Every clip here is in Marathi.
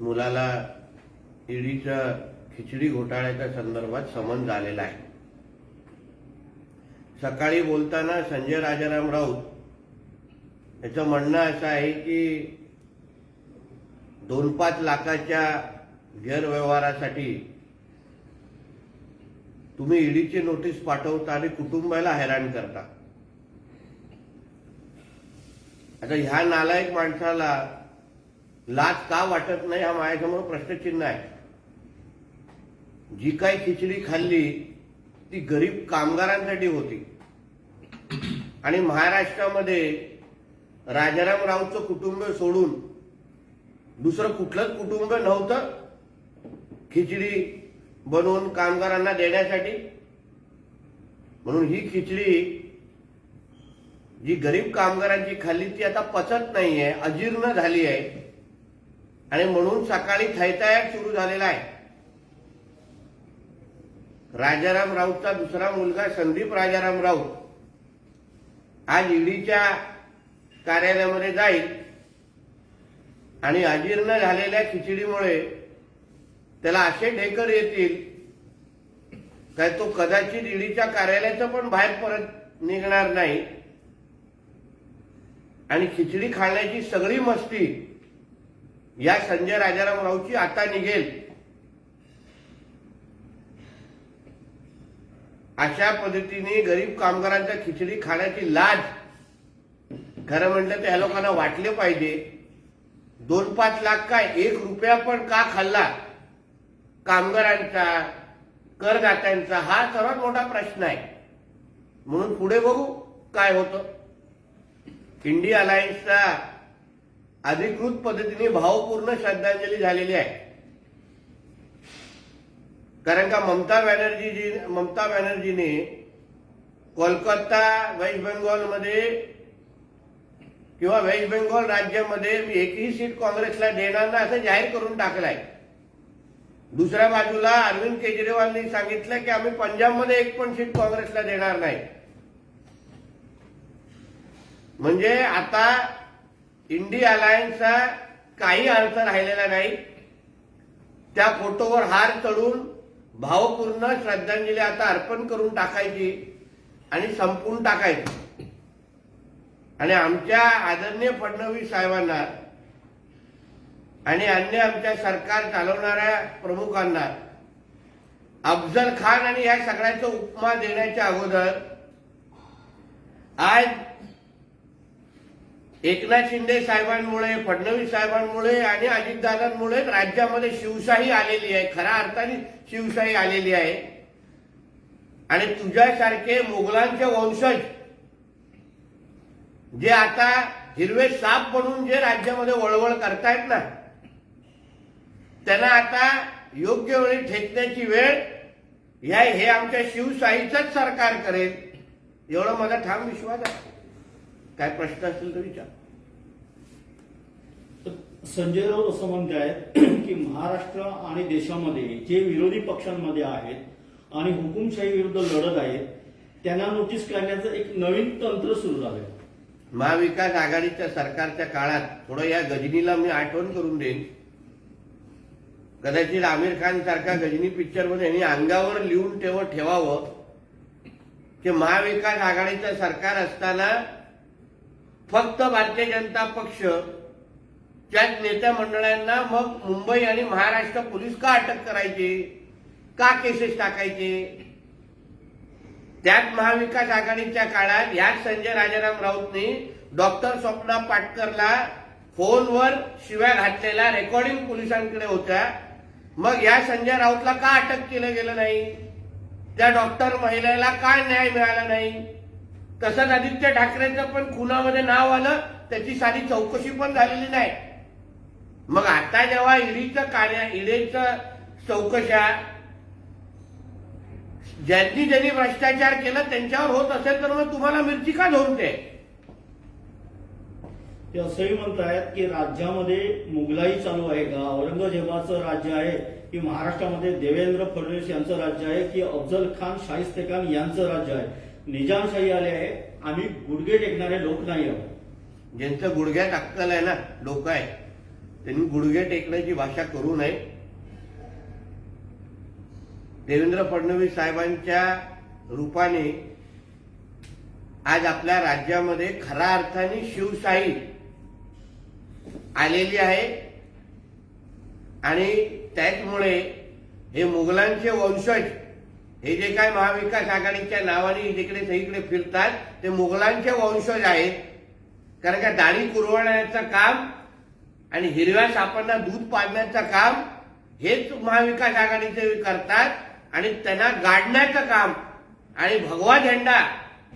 मुलाला ईडीच्या खिचडी घोटाळ्याच्या संदर्भात समन झालेला आहे. सकाळी बोलताना संजय राजाराम राऊत याचं म्हणणं असं आहे की दोन पाच लाखाच्या गैरव्यवहारासाठी तुम्ही ईडीची नोटीस पाठवता आणि कुटुंबाला हैराण करता. आता ह्या नालायक माणसाला लाज का वाटत नाही हा माझ्यासमोर प्रश्नचिन्ह आहे? जी काही खिचडी खाल्ली ती गरीब कामगारांसाठी होती. आणि महाराष्ट्रामध्ये राजाराम राऊतचं कुटुंब सोडून दुसरं कुठलंच कुटुंब नव्हतं खिचडी बनवून कामगारांना देण्यासाठी. म्हणून ही खिचडी जी गरीब कामगारांची खाल्ली ती आता पचत नाहीये अजीर्ण झाली आहे. आणि म्हणून सकाळी थैतायात सुरू झालेला आहे. राजाराम राऊतचा दुसरा मुलगा संदीप राजाराम राऊत आज ईडीच्या कार्यालयामध्ये जाईल आणि अजीर्ण झालेल्या खिचडीमुळे त्याला असे ढेकर येतील काय तो कदाचित ईडीच्या कार्यालयाचं पण बाहेर परत निघणार नाही. आणि खिचडी खाण्याची सगळी मस्ती या संजय राजाराम राऊची आता निघेल. अशा पद्धतीने गरीब कामगारांच्या खिचडी खाण्याची लाज खरं म्हटलं त्या लोकांना वाटले पाहिजे. दोन पाच लाख काय एक रुपया पण का खाल्ला? कामगारांचा करदात्यांचा हा सर्वात मोठा प्रश्न आहे. म्हणून पुढे बघू काय होतं. इंडिया अलायन्सचा अधिकृत पद्धतीने भावपूर्ण श्रद्धांजली झालेली आहे. कारण का ममता बॅनर्जी जी ममता बॅनर्जीने कोलकाता वेस्ट बेंगॉलमध्ये किंवा वेस्ट बेंगॉल राज्यामध्ये मी एकही सीट काँग्रेसला देणार नाही असं जाहीर करून टाकलंय. दुसऱ्या बाजूला अरविंद केजरीवालनी सांगितलं की आम्ही पंजाबमध्ये एक पण सीट काँग्रेसला देणार नाही. म्हणजे आता इंडिया अलायन्सचा काही अर्थ राहिलेला नाही. त्या फोटोवर हार चढून भावपूर्ण श्रद्धांजली आता अर्पण करून टाकायची आणि संपून टाकायची. आणि आमच्या आदरणीय फडणवीस साहेबांना आणि अन्य आमच्या सरकार चालवणाऱ्या प्रमुखांना अफजल खान आणि या सगळ्याचा उपमा देण्याच्या अगोदर आज एकनाथ शिंदे साहेबांमुळे फडणवीस साहेबांमुळे आणि अजितदादांमुळे राज्यामध्ये शिवशाही आलेली आहे. खऱ्या अर्थाने शिवशाही आलेली आहे. आणि तुझ्यासारखे मुघलांचे वंशज जे आता हिरवे साप बनून जे राज्यामध्ये वळवळ करतायत ना त्यांना आता योग्य वेळी ठेचण्याची वेळ या हे आमच्या शिवशाहीचंच सरकार करेल. एवढा माझा ठाम विश्वास आहे. काय प्रश्न असतील तर विचार. संजय राऊत असं म्हणते आहेत की महाराष्ट्र आणि देशामध्ये जे विरोधी पक्षांमध्ये आहेत आणि हुकुमशाही विरुद्ध लढत आहेत त्यांना नोटीस काढण्याचं एक नवीन तंत्र सुरू झालंय. महाविकास आघाडीच्या सरकारच्या काळात थोडं या गजनीला मी आठवण करून देईन. कदाचित आमिर खान सारखा गजनी पिक्चरमध्ये यांनी अंगावर लिहून ठेव ठेवावं. की महाविकास आघाडीचं सरकार असताना फक्त भारतीय जनता पक्ष त्या नेत्या मंडळांना मग मुंबई आणि महाराष्ट्र पोलीस का अटक करायची? का केसेस टाकायचे? त्यात महाविकास आघाडीच्या काळात याच संजय राजाराम राऊतनी डॉक्टर स्वप्ना पाटकरला फोनवर शिव्या घातलेल्या रेकॉर्डिंग पोलिसांकडे होत्या. मग या संजय राऊतला का अटक केलं गेलं नाही? त्या डॉक्टर महिलेला का न्याय मिळाला नाही? तसंच आदित्य ठाकरेंचं पण खुनामध्ये नाव आलं त्याची सारी चौकशी पण झालेली नाही. मग आता जेव्हा ईडीचं कार्य ईडीचं चौकशा ज्यांनी ज्यांनी भ्रष्टाचार केला त्यांच्यावर होत असेल तर मग तुम्हाला मिरची का झोपते ते? असंही म्हणतायत की राज्यामध्ये मुघलाई चालू आहे. का औरंगजेबाचं राज्य आहे की महाराष्ट्रामध्ये देवेंद्र फडणवीस यांचं राज्य आहे की अफजल खान शाहिस्ते खान यांचं राज्य आहे. निजामशाही आले आहे. आम्ही गुडघे टेकणारे लोक नाही आहोत. ज्यांचं गुडघ्या टाकताल आहे ना लोक आहे त्यांनी गुडघे टेकण्याची भाषा करू नये. देवेंद्र फडणवीस साहेबांच्या रूपाने आज आपल्या राज्यामध्ये खऱ्या अर्थाने शिवशाही आलेली आहे. आणि त्याचमुळे हे मुघलांचे वंशज हे जे काय महाविकास आघाडीच्या नावाने जिकडे सगळीकडे फिरतात ते मुघलांचे वंशज आहेत. कारण का दाढी कुरवण्याचं काम आणि हिरव्या सापांना दूध पाजण्याचं काम हेच महाविकास आघाडीचे करतात. आणि त्यांना गाडण्याचं काम आणि भगवा झेंडा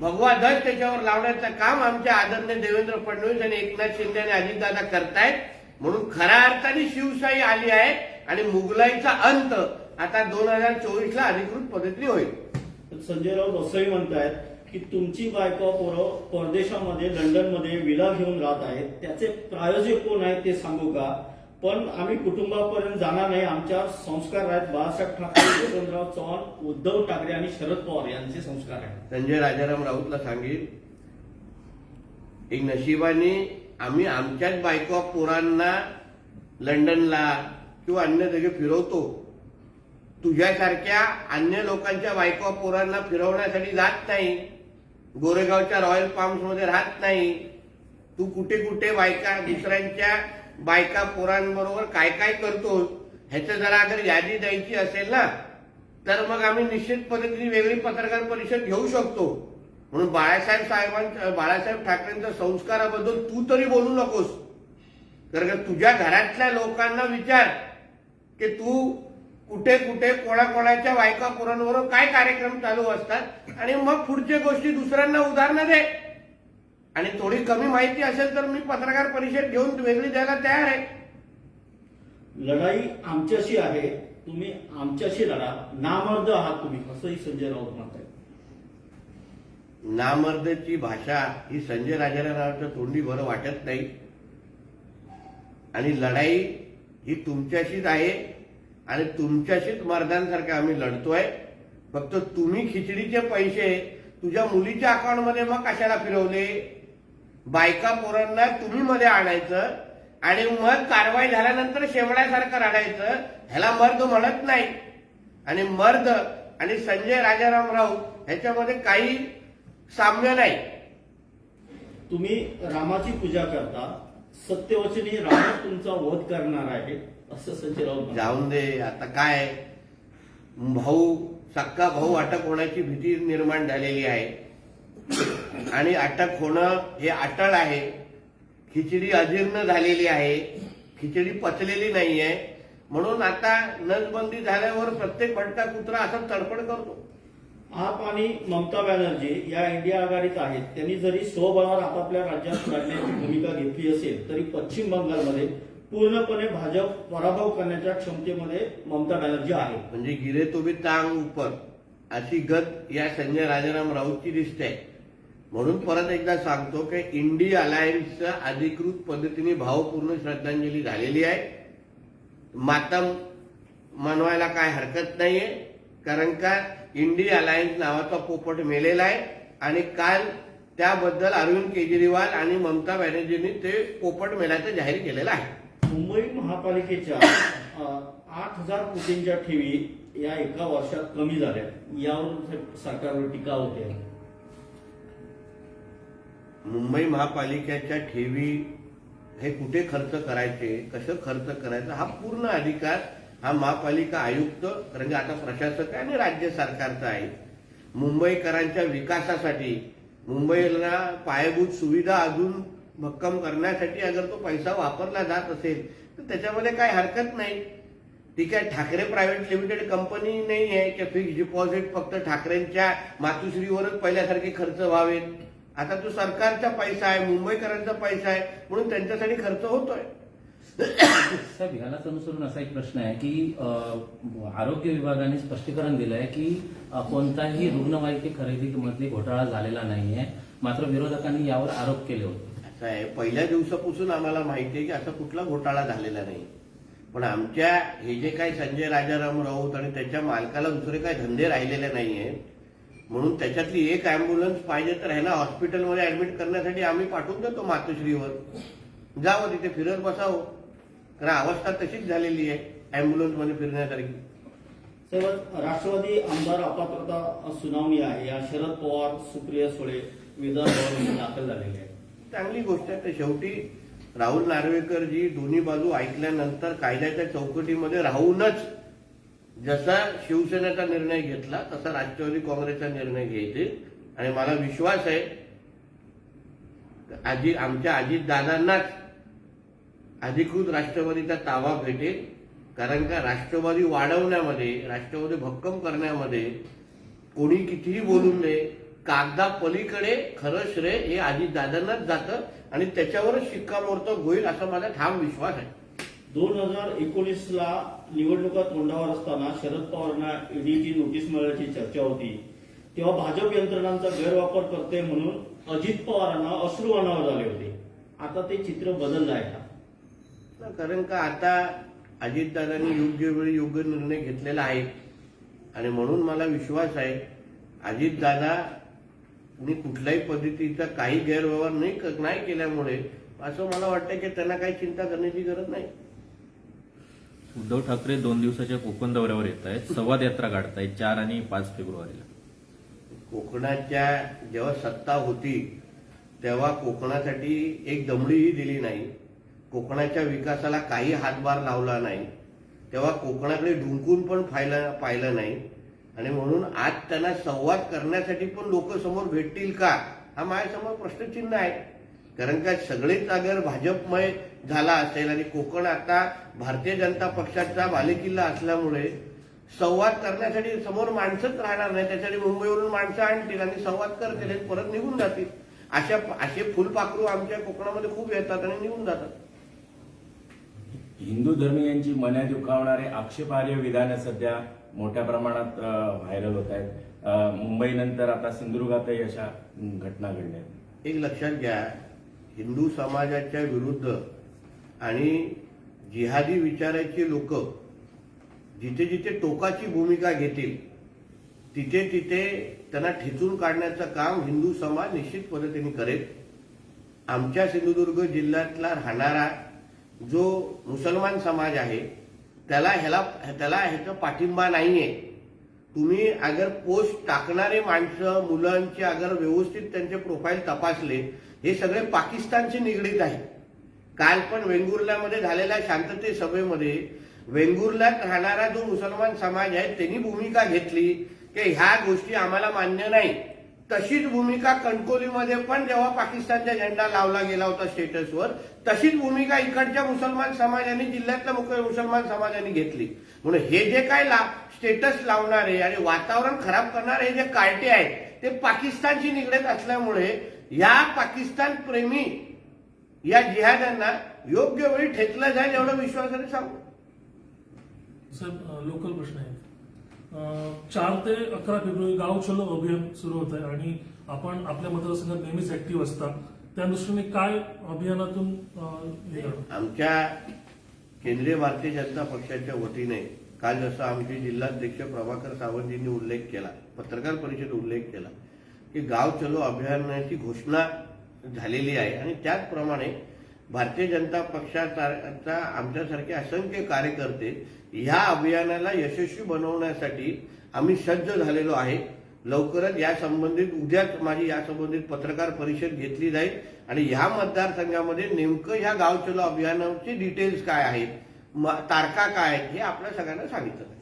भगवा ध्वज त्याच्यावर लावण्याचं काम आमच्या आदरणीय देवेंद्र फडणवीस आणि एकनाथ शिंदे आणि अजितदादा करतायत. म्हणून खऱ्या अर्थाने शिवशाही आली आहे आणि मुघलाईचा अंत आता दोन हजार चोवीसला अधिकृत पद्धतीने होईल. तर संजय राऊत असंही म्हणतायत की तुमची बायको पोरं परदेशामध्ये लंडनमध्ये विला घेऊन राहत आहेत. त्याचे प्रायोजक कोण आहेत ते सांगू का? पण आम्ही कुटुंबापर्यंत जाणार नाही. आमच्यावर संस्कार आहेत बाळासाहेब ठाकरे यशवंतराव चव्हाण उद्धव ठाकरे आणि शरद पवार यांचे संस्कार आहेत. संजय राजाराम राऊतला सांगेल एक नशिबाने आम्ही आमच्याच बायको पोरांना लंडनला किंवा अन्य जागी फिरवतो. तुझ्यासारख्या अन्य लोकांच्या बायको पोरांना फिरवण्यासाठी जात नाही. गोरेगावच्या रॉयल पाम्समध्ये राहत नाही. तू कुठे कुठे बायका दुसऱ्यांच्या बायका पोरांबरोबर काय काय करतो ह्याचं जरा अगर यादी द्यायची असेल ना तर मग आम्ही निश्चित पद्धतीने वेगळी पत्रकार परिषद घेऊ शकतो. म्हणून बाळासाहेब साहेबांच्या बाळासाहेब ठाकरेंच्या संस्काराबद्दल तू तरी बोलू नकोस. कारण का तुझ्या घरातल्या लोकांना विचार की तू कुठे कुठे कोणाकोणाच्या बायका पोरांबरोबर काय कार्यक्रम चालू असतात आणि मग पुढच्या गोष्टी दुसऱ्यांना उदाहरणं दे. आणि थोडी कमी माहिती असेल तर मी पत्रकार परिषद घेऊन वेगळी द्यायला तयार आहे. लढाई आमच्याशी आहे तुम्ही आमच्याशी लढा. नामर्द आहात तुम्ही असंही संजय राऊत म्हणतायत. नामर्दची भाषा ही संजय राजारावांच्या तोंडी बरं वाटत नाही. आणि लढाई ही तुमच्याशीच आहे. आणि तुमच्याशीच मर्दांसारखं आम्ही लढतोय. फक्त तुम्ही खिचडीचे पैसे तुझ्या मुलीच्या अकाउंटमध्ये मग कशाला फिरवले? बायका पोरांना तुम्ही मध्ये आणायचं आणि मग कारवाई झाल्यानंतर शेवड्यासारखं रडायचं ह्याला मर्द म्हणत नाही. आणि मर्द आणि संजय राजाराम राऊत ह्याच्यामध्ये काही साम्य नाही. तुम्ही रामाची पूजा करता सत्यवचनी रामच तुमचा वध करणार आहे. असं संजय राऊत म्हणतात. जाऊन दे आता काय? भाऊ सक्का भाऊ अटक होण्याची भीती निर्माण झालेली आहे. आणि अटक होणं हे अटळ आहे. खिचडी अजीर्ण झालेली आहे. खिचडी पचलेली नाहीये. म्हणून आता नसबंदी झाल्यावर प्रत्येक भटका कुत्रा असं तडफड करतो. आप आणि ममता बॅनर्जी या इंडिया आघाडीत आहेत. त्यांनी जरी स्वबळावर आपापल्या राज्यात लढण्याची भूमिका घेतली असेल तरी पश्चिम बंगालमध्ये पूर्णपणे भाजप पराभव करण्याच्या क्षमतेमध्ये ममता बॅनर्जी आहे. म्हणजे गिरे तो भी टांग उपर अशी गत या संजय राजाराम राऊतची दिसते म्हणून परत एकदा सांगतो की इंडी अलायन्सच्या अधिकृत पद्धतीने भावपूर्ण श्रद्धांजली झालेली आहे. मातम मनवायला काय हरकत नाहीये कारण का इंडी अलायन्स नावाचा पोपट मेलेला आहे आणि काल त्याबद्दल अरविंद केजरीवाल आणि ममता बॅनर्जींनी ते पोपट मेल्याचं जाहीर केलेलं आहे. मुंबई महापालिकेच्या आठ हजार कोटींच्या ठेवी या एका वर्षात कमी झाल्या. यावर सरकारवर टीका होते. मुंबई महापालिकेच्या ठेवी हे कुठे खर्च करायचे कसं खर्च करायचं हा पूर्ण अधिकार हा महापालिका आयुक्त कारण की आता प्रशासक आहे आणि राज्य सरकारचा आहे. मुंबईकरांच्या विकासासाठी मुंबईला पायाभूत सुविधा अजून भक्कम करण्यासाठी अगर तो पैसा वापरला जात असेल तर त्याच्यामध्ये काही हरकत नाही. ठीक आहे ठाकरे प्रायव्हेट लिमिटेड कंपनी नाही आहे की फिक्स डिपॉझिट फक्त ठाकरेंच्या मातुश्रीवरच पहिल्यासारखे खर्च व्हावेत. आता तो सरकारचा पैसा आहे मुंबईकरांचा पैसा आहे म्हणून त्यांच्यासाठी खर्च होतोय. साहेब ह्यालाच अनुसरून असा एक प्रश्न आहे की आरोग्य विभागाने स्पष्टीकरण दिलं आहे की कोणताही रुग्णवाहिके खरेदीमधली घोटाळा झालेला नाहीये. मात्र विरोधकांनी यावर आरोप केले होते. साहेब पहिल्या दिवसापासून आम्हाला माहिती आहे की असा कुठला घोटाळा झालेला नाही. पण आमच्या हे जे काही संजय राजाराम राऊत आणि त्याच्या मालकाला दुसरे काही धंदे राहिलेले नाहीये. म्हणून त्याच्यातली एक अँब्युलन्स पाहिजे तर ह्याला हॉस्पिटलमध्ये ऍडमिट करण्यासाठी आम्ही पाठवून देतो मातोश्रीवर. जावं तिथे फिरत बसावं. कारण अवस्था तशीच झालेली आहे अँब्युलन्समध्ये फिरण्यासारखी. साहेब राष्ट्रवादी आमदार अपात्रता सुनावणी आहे. या शरद पवार सुप्रिया सुळे विधान दाखल झालेले आहे चांगली गोष्ट आहे. तर शेवटी राहुल नार्वेकरजी दोन्ही बाजू ऐकल्यानंतर कायद्याच्या चौकटीमध्ये राहूनच जसा शिवसेनेचा निर्णय घेतला तसा राष्ट्रवादी काँग्रेसचा निर्णय घ्यायचे आणि मला विश्वास आहे आजी आमच्या अजितदादांनाच अधिकृत राष्ट्रवादीचा ताबा भेटेल. कारण का राष्ट्रवादी वाढवण्यामध्ये राष्ट्रवादी भक्कम करण्यामध्ये कोणी कितीही बोलून नये कागदा पलीकडे खरं श्रेय हे अजितदादांनाच जातं आणि त्याच्यावरच शिक्कामोर्तब होईल असा माझा ठाम विश्वास आहे. दोन हजार एकोणीस ला निवडणुका तोंडावर असताना शरद पवारांना ईडीची नोटीस मिळाल्याची चर्चा होती. तेव्हा भाजप यंत्रणांचा गैरवापर करते म्हणून अजित पवारांना अश्रू अनावर झाले होते. आता ते चित्र बदललं आहे का? कारण का आता अजितदादांनी योग्य वेळी योग्य निर्णय घेतलेला आहे. आणि म्हणून मला विश्वास आहे अजितदादांनी कुठल्याही पद्धतीचा काही गैरव्यवहार नाही क- नाही केल्यामुळे असं मला वाटतं की त्यांना काही चिंता करण्याची गरज नाही. उद्धव ठाकरे दोन दिवसाच्या कोकण दौऱ्यावर येत आहेत. संवाद यात्रा काढतायत चार आणि पाच फेब्रुवारीला. कोकणाच्या जेव्हा सत्ता होती तेव्हा कोकणासाठी एक दमडीही दिली नाही. कोकणाच्या विकासाला काही हातभार लावला नाही. तेव्हा कोकणाकडे डुंकून पण पाहिलं पाहिलं नाही. आणि म्हणून आज त्यांना संवाद करण्यासाठी पण लोक समोर भेटतील का? हा माझ्यासमोर प्रश्नचिन्ह आहे. कारण का सगळेच अगर भाजपमय झाला असेल आणि कोकण आता भारतीय जनता पक्षाचा बालेकिल्ला असल्यामुळे संवाद करण्यासाठी समोर माणसंच राहणार नाही. त्यासाठी मुंबईवरून माणसं आणतील आणि संवाद करतील आणि परत निघून जातील. अशा असे फुलपाखरू आमच्या कोकणामध्ये खूप येतात आणि निघून जातात. हिंदू धर्मीयांची मना दुखावणारे आक्षेपार्ह विधानं सध्या मोठ्या प्रमाणात व्हायरल होत आहेत मुंबईनंतर आता सिंधुदुर्गातही अशा घटना घडल्या आहेत. एक लक्षात घ्या हिंदू समाजाच्या विरुद्ध आणि जिहादी विचाराचे लोक जिथे जिथे टोकाची भूमिका घेतील तिथे तिथे त्यांना ठेचून काढण्याचं काम हिंदू समाज निश्चित पद्धतीने करेल आमच्या सिंधुदुर्ग जिल्ह्यातला राहणारा जो मुसलमान समाज आहे त्याला ह्याला त्याला ह्याचा पाठिंबा नाहीये. तुम्ही अगर पोस्ट टाकणारे माणसं मुलांचे अगर व्यवस्थित त्यांचे प्रोफाईल तपासले हे सगळे पाकिस्तानशी निगडीत आहे काल पण वेंगुर्ल्यामध्ये झालेल्या शांतते सभेमध्ये वेंगुर्ल्यात राहणारा जो मुसलमान समाज आहे त्यांनी भूमिका घेतली की ह्या गोष्टी आम्हाला मान्य नाही तशीच भूमिका कणकोलीमध्ये पण जेव्हा पाकिस्तानचा झेंडा लावला गेला होता स्टेटसवर तशीच भूमिका इकडच्या मुसलमान समाजाने जिल्ह्यातल्या मुख्य मुसलमान समाजाने घेतली. म्हणून हे जे काय ला स्टेटस लावणारे आणि वातावरण खराब करणारे हे जे कार्टे आहेत ते पाकिस्तानशी निगडीत असल्यामुळे या पाकिस्तान प्रेमी या जिहाद्यांना योग्य वेळी ठेचलं जाईल एवढं विश्वासाने सांगू. सर लोकल प्रश्न. चार ते अकरा फेब्रुवारी गाव चलो अभियान सुरू होत आहे आणि आपण आपल्या मतदारसंघात नेहमीच ऍक्टिव्ह असता त्या दृष्टीने काय अभियानातून आमच्या केंद्रीय भारतीय जनता पक्षाच्या वतीने काल जसं आमचे जिल्हाध्यक्ष प्रभाकर सावंतजींनी उल्लेख केला पत्रकार परिषद उल्लेख केला की गाव चलो अभियानाची घोषणा झालेली आहे. आणि त्याचप्रमाणे भारतीय जनता पक्षासारखा आमच्यासारखे असंख्य कार्यकर्ते ह्या अभियानाला यशस्वी बनवण्यासाठी आम्ही सज्ज झालेलो आहे. लवकरच या संबंधित उद्याच माझी या संबंधित पत्रकार परिषद घेतली जाईल आणि ह्या मतदारसंघामध्ये नेमकं ह्या गाव चलो अभियानाची डिटेल्स काय आहेत म- तारखा काय आहेत हे आपल्या सगळ्यांना सांगितलं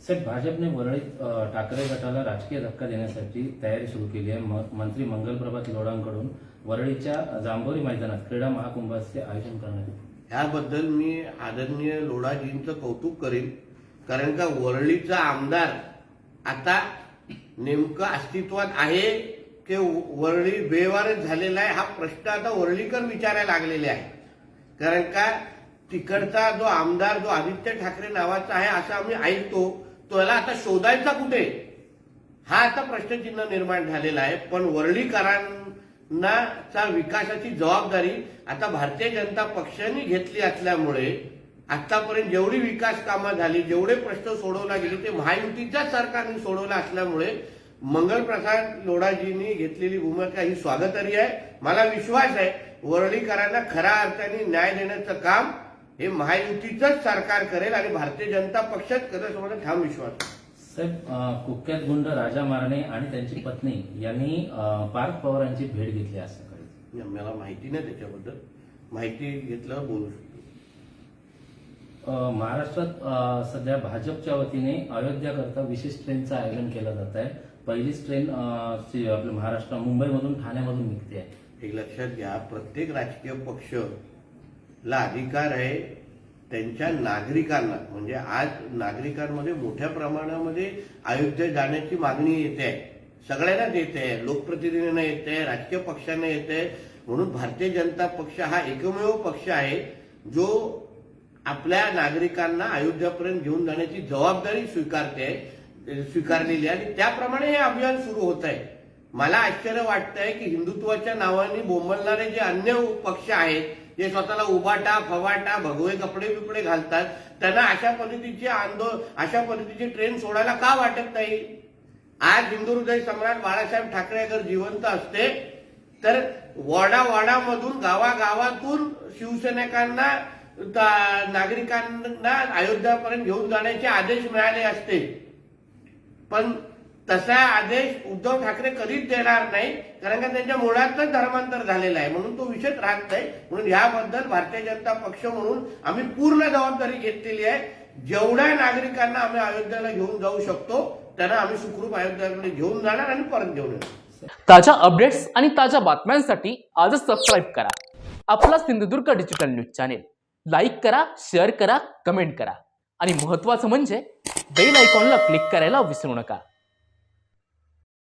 साहेब भाजपने वरळीत ठाकरे गटाला राजकीय धक्का देण्यासाठी तयारी सुरू केली आहे. म- मंत्री मंगलप्रभात लोढांकडून वरळीच्या जांभोरी मैदानात क्रीडा महाकुंभाचे आयोजन करण्यात आले. ह्याबद्दल मी आदरणीय लोढाजींचं कौतुक करेन. कारण का वरळीचा आमदार आता नेमकं अस्तित्वात आहे की वरळी बेवारच झालेला आहे हा प्रश्न आता वरळीकर विचारायला लागलेले आहे कारण का तिकडचा जो आमदार जो आदित्य ठाकरे नावाचा आहे असं आम्ही ऐकतो. त्याला आता शोधायचा कुठे? हा आता प्रश्नचिन्ह निर्माण झालेला आहे पण वरळीकरांना चा विकासाची जबाबदारी आता भारतीय जनता पक्षाने घेतली असल्यामुळे आतापर्यंत जेवढी विकास कामं झाली जेवढे प्रश्न सोडवला गेले ते महायुतीच्याच सरकारने सोडवलं असल्यामुळे मंगलप्रसाद लोढाजींनी घेतलेली भूमिका ही स्वागतार्ह आहे. मला विश्वास आहे वरळीकरांना खऱ्या अर्थाने न्याय देण्याचं काम हे महायुतीचंच सरकार करेल आणि भारतीय जनता पक्षच करेल असं मला ठाम विश्वास साहेब कुख्यात गुंड राजा मारणे आणि त्यांची पत्नी यांनी पार्थ पवारांची भेट घेतली असं कळलं मला माहिती नाही त्याच्याबद्दल. माहिती घेतल्यावर बोलू शकतो. महाराष्ट्रात सध्या भाजपच्या वतीने अयोध्याकरता विशेष ट्रेनचं आयोजन केलं जात आहे. पहिलीच ट्रेन आपल्या महाराष्ट्र मुंबईमधून ठाण्यामधून निघते आहे. एक लक्षात घ्या प्रत्येक राजकीय पक्ष ला अधिकार आहे त्यांच्या नागरिकांना. म्हणजे आज नागरिकांमध्ये मोठ्या प्रमाणामध्ये अयोध्या जाण्याची मागणी येते आहे. सगळ्यांनाच येते आहे. लोकप्रतिनिधींना येते आहे. राजकीय पक्षांना येते आहे. म्हणून भारतीय जनता पक्ष हा एकमेव पक्ष आहे जो आपल्या नागरिकांना अयोध्यापर्यंत घेऊन जाण्याची जबाबदारी स्वीकारते स्वीकारलेली आहे. आणि त्याप्रमाणे हे अभियान सुरू होत आहे. मला आश्चर्य वाटतंय की हिंदुत्वाच्या नावाने बोंबलणारे जे अन्य पक्ष आहेत जे स्वतःला उभाटा फवाटा भगवे कपडे बिपडे घालतात त्यांना अशा पद्धतीचे आंदोलन अशा पद्धतीची ट्रेन सोडायला का वाटत नाही? आज हिंदू हृदय सम्राट बाळासाहेब ठाकरे अगर जिवंत असते तर वाडा वाडामधून गावागावातून शिवसैनिकांना नागरिकांना अयोध्यापर्यंत घेऊन जाण्याचे आदेश मिळाले असते. पण तसा आदेश उद्धव ठाकरे कधीच देणार नाही कारण का त्यांच्या मुळातच धर्मांतर झालेलं आहे. म्हणून तो विषय राहत नाही म्हणून याबद्दल भारतीय जनता पक्ष म्हणून आम्ही पूर्ण जबाबदारी घेतलेली आहे. जेवढ्या नागरिकांना आम्ही अयोध्येला घेऊन जाऊ शकतो त्यांना आम्ही सुखरूप अयोध्याकडे घेऊन जाणार आणि परत घेऊन येणार. ताज्या अपडेट्स आणि ताज्या बातम्यांसाठी आजच सबस्क्राईब करा. आपला Sindhudurg digital news channel like करा शेअर करा कमेंट करा. आणि महत्त्वाचं म्हणजे बेल आयकॉनला क्लिक करायला विसरू नका.